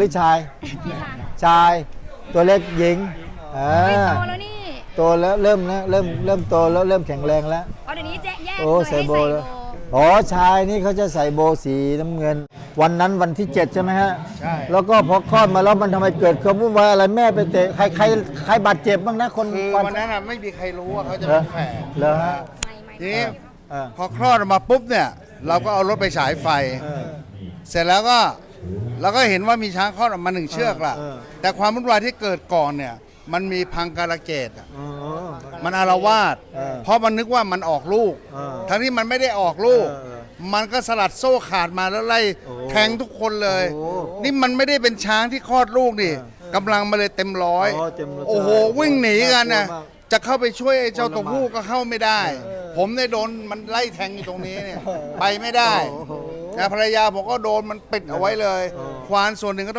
หรือชายพี่ชายชาย ตัวเล็กหญิงอ่าไม่โตแล้วนี่โตแล้วเริ่มนะเริ่มเริ่มโตแล้วเริ่มแข็งแรงแล้ว อ๋อเดี๋ยวนี้แจ๊แยกโอ้เลยใส่ให้โบใส่แล้วโบอ๋อชายนี่เขาจะใส่โบสีน้ำเงิน วันนั้นวันที่ 7 ใช่ไหมฮะ ใช่ แล้วก็พอคลอดมาแล้วมันทำไมเกิดความวุ่นวายอะไรแม่ไปเตะใครใครใครบาดเจ็บบ้างนะคนคือฟัวันนั้นน่ะไม่มีใครรู้ว่าเขาจะเหรเป็อนแฝดเหรอฮะไม่ไม่ทีนี้เออพอคลอดออกมาปุ๊บเนี่ย เราก็เอารถไปฉายไฟ เออเสร็จแล้วก็ เราก็เห็นว่ามีช้างคลอดออกมาหนึ่งเชือกละเออ แต่ความวุ่นวายที่เกิดก่อนเนี่ย มันมีพังการะเกดอะอ๋อ มันอารวาสเออเพราะมันนึกว่ามันออกลูก เออทั้งที่มันไม่ได้ออกลูก เออเออมันก็สลัดโซ่ขาดมาแล้วไล่โอ้แทงทุกคนเลย โอ้นี่มันไม่ได้เป็นช้างที่คลอดลูกนี่กำลังมาเลยเต็มร้อย อ๋อเต็มร้อยโอ้โหวิ่งหนีกันนะน่ากลัวมาก จะเข้าไปช่วยไอ้เจ้าตัวผู้ก็เข้าไม่ได้เออผมได้โดนมันไล่แทงอยู่ตรงนี้เนี่ยไปไม่ได้ โอ้โห นะภรรยาผมก็โดนมันปิดเอาไว้เลยเออควานส่วนหนึ่งก็ต้อง